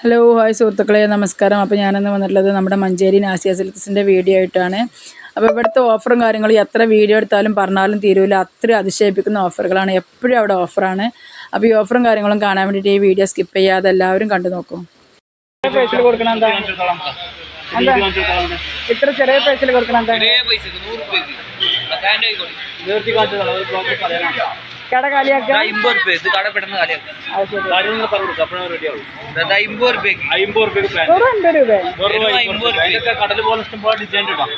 Hello hi സുഹൃത്തുക്കളെ നമസ്കാരം. അപ്പോൾ ഞാനിന്ന് വന്നിട്ടുള്ളത് നമ്മുടെ മഞ്ചേരി നാസിയ സിൽക്സിന്റെ വീഡിയോ ആയിട്ടാണ്. അപ്പോൾ ഇവിടുത്തെ ഓഫറും കാര്യങ്ങളും എത്ര വീഡിയോ എടുത്താലും പറഞ്ഞാലും തീരൂല. അത്ര അതിശയിപ്പിക്കുന്ന ഓഫറുകളാണ്. എപ്പോഴും അവിടെ ഓഫറാണ്. അപ്പോൾ ഈ ഓഫറും കാര്യങ്ങളും കാണാൻ വേണ്ടിയിട്ട് ഈ വീഡിയോ സ്കിപ്പ് ചെയ്യാതെ എല്ലാവരും കണ്ടു നോക്കും. ഇത്ര ചെറിയ പൈസയിൽ കൊടുക്കണം എന്താ? കട അമ്പത് ഇത് കട പെടുന്ന കാലിയാക്കാം അത് ശരി. അതായത് അമ്പത് രൂപയ്ക്ക് അമ്പത് റുപ്യക്ക് പാൻ വെറും അൻപത് രൂപ. വെറും അമ്പത് കടൽ പോലെ ഇഷ്ടം പോലെ ഡിസൈൻ ഇടാം.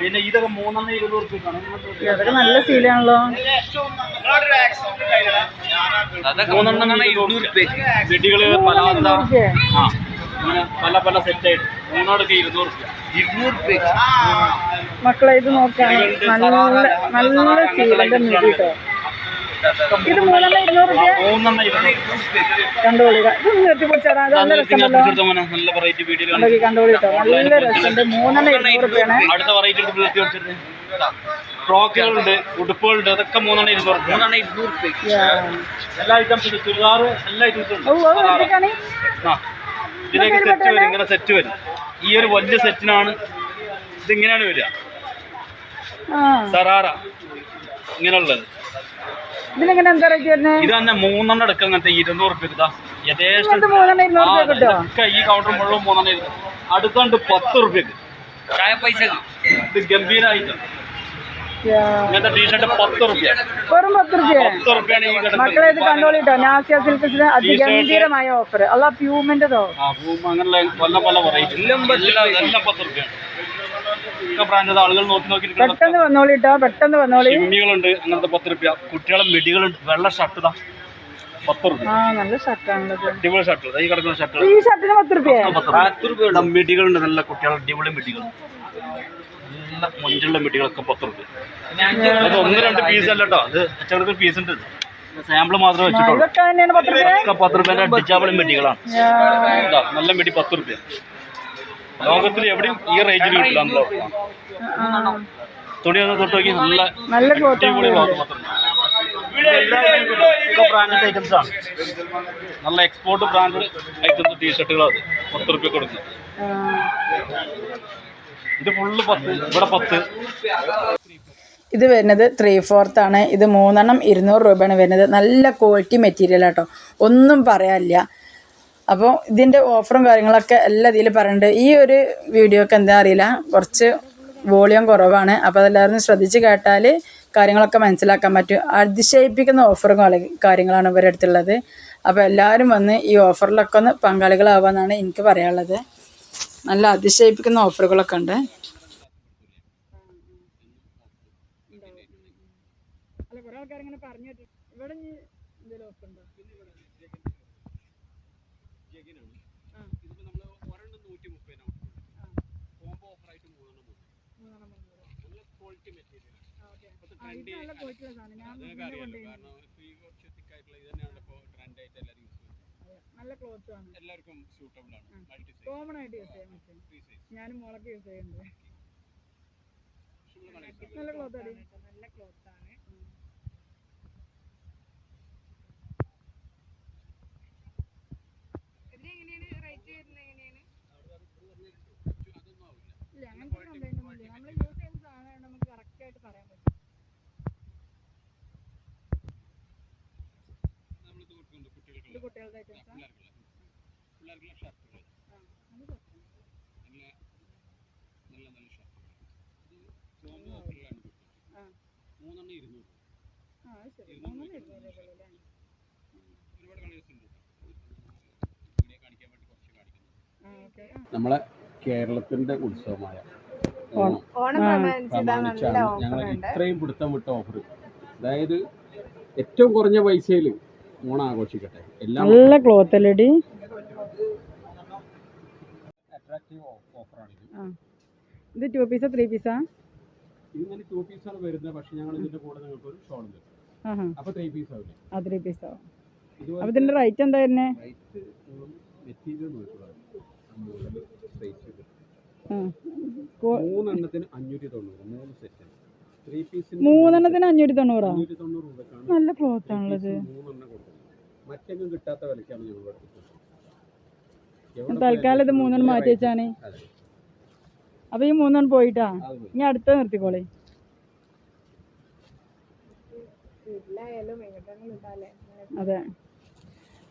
പിന്നെ ഇതൊക്കെ മൂന്നെണ്ണം ഇരുന്നൂറ് റുപ്യക്കാണ്. ഇതൊക്കെ നല്ല സീലാണല്ലോ അതൊക്കെ മൂന്നെണ്ണം ഇരുന്നൂറ് ചെടികൾ പലാസ ആ അങ്ങനെ പല പല സെറ്റായിട്ട് മൂന്നോടൊക്കെ ഇരുന്നൂറ് റുപ്യ. മക്കളെ ഇത് നോക്കാണ് നല്ല നല്ല സീലിന്റെ മിടി കേട്ടോ ഇത് മൂന്നെണ്ണം ഇരുന്നൂറ് നല്ല കേട്ടോ. നല്ല രസമുണ്ട്. മൂന്നെണ്ണം രൂപയാണ്. നിർത്തി വെച്ചിട്ട് ഫ്രോക്കുകളുണ്ട് ഉടുപ്പുകളുണ്ട് അതൊക്കെ മൂന്നെണ്ണം ഇരുന്നൂറ് മൂന്നെണ്ണം ഇരുന്നൂറ് എല്ലാ ഐറ്റംസും ചുരിദാർ എല്ലാ ഐറ്റംസും ആ ഇതിലേക്ക് സെറ്റ് വരും ഇങ്ങനെ സെറ്റ് വരും. ഈ ഒരു വലിയ സെറ്റിനാണ് ഇതിങ്ങനെയാണ് വരിക. ആ. സറാറ ഇങ്ങനെയുള്ളത്. ഇതിനെങ്ങനെ എന്താ റേറ്റ് വരുന്നത് ഇത് തന്നെ മൂന്നെണ്ണം എടുക്കുക അങ്ങനത്തെ ഇരുന്നൂറ് റുപ്യ ഇതാ യഥേഷ്ടം മൂന്നെണ്ണം ഇരുന്നൂറ് ഈ കൗണ്ടർ മുഴുവൻ മൂന്നെണ്ണം ഇരുന്നു. അടുത്തുണ്ട് പത്ത് റുപ്യക്ക് ചായ പൈസക്ക് ഇത് ഗംഭീരമായിട്ട് ഇങ്ങനത്തെ ടീഷർട്ട് പത്ത് റുപ്യ. വെറും പത്ത് രൂപ പത്ത് റുപ്യാണ് ഈ മക്കളെ ഇത് കിടക്കുന്നത് കണ്ടോളിട്ടോ നാസിയ സിൽക്സിന് അതിഗംഭീരമായ ഓഫർ അല്ല പ്യൂമിന്റെതോ അങ്ങനെയുള്ള പല പല വെറൈറ്റി എല്ലാം എല്ലാം പത്ത് റുപ്യാണ്. ഒക്കെ ബ്രാൻഡ് ആളുകൾ നോക്കി നോക്കിയിട്ട് പെട്ടെന്ന് വന്നോളിട്ടോ പെട്ടെന്ന് വന്നോളി. ചിമ്മികളുണ്ട് അങ്ങനത്തെ പത്ത് റുപ്യ. കുട്ടികളെ മെഡികളുണ്ട് വെള്ള ഷർട്ട് ഇതാ. പത്ത് റുപ്യ. നല്ല ഷർട്ടാണുള്ളത് അടിപൊളി ഷർട്ട് ഈ കിടക്കുന്ന ഷർട്ട് ഈ ഷർട്ടിന് പത്ത് രൂപ പത്ത് റുപ്യ. മെഡികളുണ്ട് നല്ല കുട്ടികളെ അടിപൊളി മെഡികൾ നല്ല മൊഞ്ചുള്ള മെഡികളൊക്കെ പത്ത് റുപ്യ. അത് ഒന്ന് രണ്ട് പീസ് അല്ല കേട്ടോ അത് ചെറുതൊരു പീസ് ഉണ്ട് സാമ്പിൾ മാത്രമേ വെച്ചിട്ടുള്ളൂ. പത്ത് റുപ്യന്റെ അടിച്ചാവളി മെഡികളാണ് നല്ല മെഡി പത്ത് റുപ്യ. ലോകത്തിൽ എവിടെയും ഈ റേഞ്ചിൽ കിട്ടില്ല നമ്മളെ തുണി ഒന്ന് തൊട്ട് നോക്കി നല്ല നല്ല ബ്രാൻഡഡ് ഐറ്റംസ് ആണ്. നല്ല എക്സ്പോർട്ട് ബ്രാൻഡഡ് ഐറ്റംസ് ടീഷർട്ടുകളാണ് പത്ത് റുപ്യ കൊടുക്കുന്നത് ഇത് ഫുള്ള് പത്ത് ഇവിടെ പത്ത്. ഇത് വരുന്നത് ത്രീ ഫോർത്ത് ആണ്. ഇത് മൂന്നെണ്ണം ഇരുന്നൂറ് രൂപയാണ് വരുന്നത്. നല്ല ക്വാളിറ്റി മെറ്റീരിയൽ ആട്ടോ. ഒന്നും പറയാനില്ല. അപ്പോൾ ഇതിന്റെ ഓഫറും കാര്യങ്ങളൊക്കെ എല്ലാം ഇതിൽ പറയുന്നുണ്ട് ഈ ഒരു വീഡിയോക്ക് എന്താ അറിയില്ല. കുറച്ച് വോളിയം കുറവാണ്. അപ്പോൾ അതെല്ലാവരും ശ്രദ്ധിച്ച് കേട്ടാൽ കാര്യങ്ങളൊക്കെ മനസ്സിലാക്കാൻ പറ്റും. അതിശയിപ്പിക്കുന്ന ഓഫറും കാര്യങ്ങളാണ് ഇവരുടെ അടുത്തുള്ളത്. അപ്പോൾ എല്ലാവരും വന്ന് ഈ ഓഫറിലൊക്കെ ഒന്ന് പങ്കാളികളാവാന്നാണ് എനിക്ക് പറയാനുള്ളത്. നല്ല അതിശയിപ്പിക്കുന്ന ഓഫറുകളൊക്കെ ഉണ്ട്. അല്ല കുറെ ആൾക്കാർ പറഞ്ഞു ഇവിടെ എന്തെങ്കിലും ഓഫർ ഉണ്ടോ? നല്ല ക്വാളിറ്റി സാധനം. ഞാൻ യൂസ് ചെയ്യുന്നത്. നല്ല ക്ലോത്ത് ആണ്. എല്ലാവർക്കും സൂട്ടബിൾ ആണ്. മൾട്ടി കോമൺ ആയിട്ട് യൂസ് ചെയ്യാൻ പറ്റും. ഞാനും മോളൊക്കെ യൂസ് ചെയ്യുന്നുണ്ട്. നല്ല ക്ലോത്ത് ആണ് നല്ല ക്ലോത്ത് ആണ്. അങ്ങനത്തെ കംപ്ലൈന്റ് ഒന്നും ഇല്ല നമ്മൾ യൂസ് ചെയ്യുന്ന സാധനമാണ് നമുക്ക് കറക്റ്റ് ആയിട്ട് പറയാൻ പറ്റും. ഇത് കുട്ടികളുടെ ഐറ്റംസാ പിള്ളേർക്കുള്ള ഷർട്ടുകൾ. അത് പറ്റും നല്ല നല്ല നല്ല ഷർട്ടുകൾ. ഇത് കോംബോ ഓഫറിലാണ് കിട്ടുന്നത് ആ. മൂന്നെണ്ണം ഇരുന്നൂറ്. ആ അത് ശരി. മൂന്നെണ്ണം ഇരുന്നൂറ് രൂപ അല്ലേ ഒരുപാട് കളേഴ്സ് ഉണ്ട്. വീഡിയോ കാണിക്കാൻ വേണ്ടി കുറച്ച് കാണിക്കുന്നു. നമ്മളെ കേരളത്തിന്റെ ഉത്സവമായ. പ്രമാണിച്ചാണ്. ഞങ്ങൾ ഇത്രയും പിടുത്തം വിട്ട ഓഫർ അതായത് ഏറ്റവും കുറഞ്ഞ പൈസയിൽ ഓണം ആഘോഷിക്കട്ടെ. എല്ലാം നല്ല ക്ലോത്ത് അല്ലടി അട്രാക്റ്റീവ് ഓഫറാണ് ഇത് ടു പീസാ ത്രീ പീസാ ഇങ്ങനെ ടു പീസാണ് വരുന്നത്. പക്ഷെ ഞങ്ങൾ ഇതിന്റെ കൂടെ നിങ്ങൾക്ക് ഒരു ഷോൾ തരും. അപ്പൊ ത്രീ പീസ് ആവില്ലേ? ആ ത്രീ പീസ് ആവും. അപ്പോൾ ഇതിന്റെ റേറ്റ് എന്താ വരുന്നത് റേറ്റ് മെറ്റീരിയൽ നോക്കുക റേറ്റ് മൂന്നെണ്ണത്തിന് അഞ്ഞൂറ്റി തൊണ്ണൂറ് മൂന്ന് സെറ്റ് ത്രീ പീസിന് മൂന്നെണ്ണത്തിന് അഞ്ഞൂറ്റി തൊണ്ണൂറാ അഞ്ഞൂറ്റി തൊണ്ണൂറ് രൂപക്കാണ് നല്ല ക്ലോത്ത് ആണുള്ളത് മൂന്നെണ്ണം കൊടുക്കുന്നത്. മറ്റെങ്ങും കിട്ടാത്ത വിലക്കാണ് ഞങ്ങൾ തൽക്കാലം ഇത് മൂന്നെണ്ണം മാറ്റി വെച്ചാണ്. അതെ. അപ്പൊ ഈ മൂന്നെണ്ണം പോയിട്ടാ. ഇനി അടുത്ത നിർത്തിക്കോളെ. അതെ.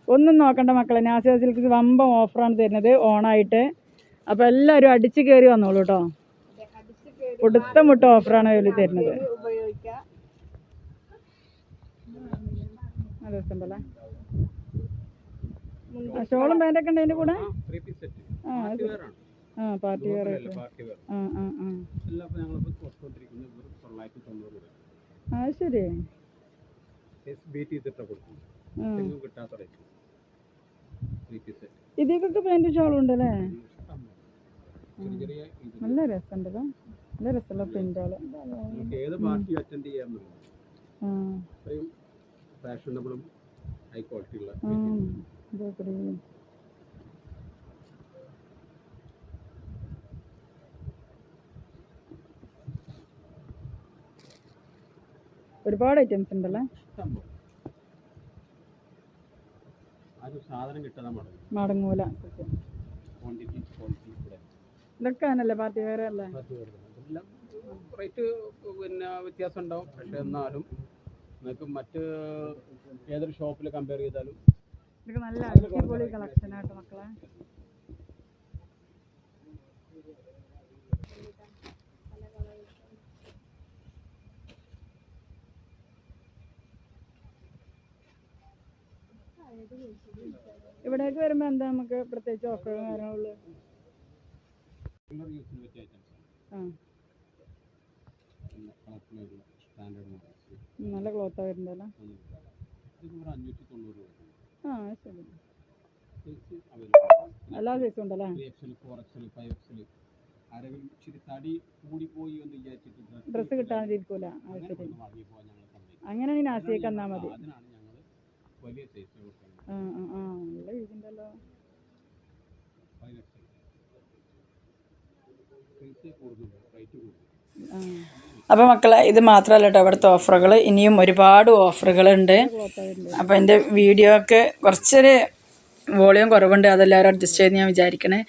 ഒന്നും നോക്കണ്ട മക്കളെ. നാസിയ സിൽക്സ് വമ്പം ഓഫറാണ് തരുന്നത്. ഓണായിട്ട് അപ്പോൾ എല്ലാവരും അടിച്ച് കയറി വന്നോളൂ കേട്ടോ കൊടുത്ത മുട്ട ഓഫറാണ് ഇവർ തരുന്നത്. ഷോളും പാന്റൊക്കെ ഉണ്ട് അതിന്റെ കൂടെ? ആ ആ പാർട്ടി വെയർ ആ ആ ശരി. ഇതിക്കൊക്കെ പാന്റും ഷോളും ഉണ്ടല്ലേ? നല്ല രസമുണ്ടല്ലോ നല്ല രസമുള്ള പ്രിന്റുകൾ നമുക്ക് ഏത് പാർട്ടി അറ്റൻഡ് ഫാഷനബിളും ഹൈ ക്വാളിറ്റി ഉള്ള ഒരുപാട് ഐറ്റംസ് ഉണ്ടല്ലേ? സാധനം മടങ്ങും. മടങ്ങൂല. ക്വാണ്ടിറ്റി ഇതൊക്കെ അങ്ങനല്ലേ? പാർട്ടി വെയർ അല്ലേ? റേറ്റ് പിന്നെ വ്യത്യാസം ഉണ്ടാവും. പക്ഷെ എന്നാലും നിങ്ങൾക്ക് മറ്റ് ഏതൊരു ഷോപ്പിൽ കമ്പയർ ചെയ്താലും ഇതൊക്കെ നല്ല അടിപൊളി കളക്ഷൻ ആട്ടോ മക്കളെ. ഇവിടേക്ക് വരുമ്പോൾ എന്താ നമുക്ക് പ്രത്യേകിച്ച് ഓഫറും കാര്യങ്ങളുള്ളൂ റെഗുലർ യൂസിന് പറ്റിയ ഐറ്റംസ് നല്ല ക്ലോത്ത് ഒരു അഞ്ഞൂറ്റി തൊണ്ണൂറ് രൂപ ആ ശരി. എല്ലാ സൈസും ഉണ്ടല്ലേ? ഡ്രസ്സ് കിട്ടാതിരിക്കൂല അങ്ങനെ നാസിയൊക്കെ എന്നാ മതി. ആ ആ ആ. നല്ല വീടുണ്ടല്ലോ ഫൈവ് എക്സൽ സൈസ് കൂടുന്നുണ്ട് റേറ്റ് കൂടുന്നു ആ അപ്പോൾ മക്കളെ ഇത് മാത്രമല്ല കേട്ടോ ഇവിടുത്തെ ഓഫറുകൾ ഇനിയും ഒരുപാട് ഓഫറുകളുണ്ട് അപ്പോൾ എന്റെ വീഡിയോ ഒക്കെ കുറച്ചൊരു വോളിയം കുറവുണ്ട്. അതെല്ലാവരും അഡ്ജസ്റ്റ് ചെയ്ത് ഞാൻ വിചാരിക്കണേ.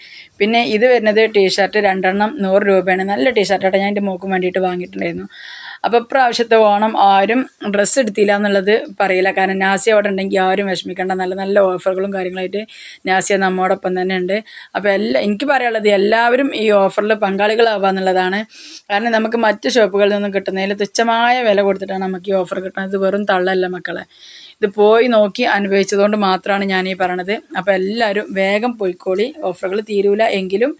പിന്നെ ഇത് വരുന്നത് ടീഷർട്ട് രണ്ടെണ്ണം നൂറ് രൂപയാണ്. നല്ല ടീഷർട്ടാണ് ഞാൻ എന്റെ മോക്കും വേണ്ടിയിട്ട് വാങ്ങിയിട്ടുണ്ടായിരുന്നു. അപ്പോൾ പ്രാവശ്യത്തെ ഓണം ആരും ഡ്രസ്സ് എടുത്തില്ല എന്നുള്ളത് പറയില്ല. കാരണം നാസിയ അവിടെ ഉണ്ടെങ്കിൽ ആരും വിഷമിക്കേണ്ട. നല്ല നല്ല ഓഫറുകളും കാര്യങ്ങളായിട്ട് നാസിയ നമ്മോടൊപ്പം തന്നെ ഉണ്ട്. അപ്പോൾ എല്ലാ എനിക്ക് പറയാനുള്ളത് എല്ലാവരും ഈ ഓഫറിൽ പങ്കാളികളാവുക എന്നുള്ളതാണ്. കാരണം നമുക്ക് മറ്റ് ഷോപ്പുകളിൽ നിന്നും കിട്ടുന്നതിൽ തുച്ഛമായ വില കൊടുത്തിട്ടാണ് നമുക്ക് ഈ ഓഫർ കിട്ടുന്നത് വെറും തള്ളല്ല മക്കളെ. ഇത് പോയി നോക്കി അനുഭവിച്ചതുകൊണ്ട് മാത്രമാണ് ഞാൻ ഈ പറയണത്. അപ്പോൾ എല്ലാവരും വേഗം പോയിക്കോളി. ഓഫറുകൾ തീരൂല എങ്കിലും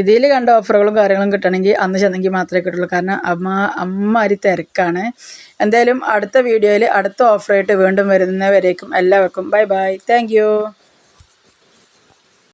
ഇതിൽ കണ്ട ഓഫറുകളും കാര്യങ്ങളും കിട്ടണമെങ്കിൽ അന്ന് ചെന്നെങ്കിൽ മാത്രമേ കിട്ടുള്ളൂ. കാരണം അമ്മ അമ്മമാരി തിരക്കാണ്. എന്തായാലും അടുത്ത വീഡിയോയിൽ അടുത്ത ഓഫറായിട്ട് വീണ്ടും വരുന്നവരേക്കും എല്ലാവർക്കും ബൈ ബൈ താങ്ക്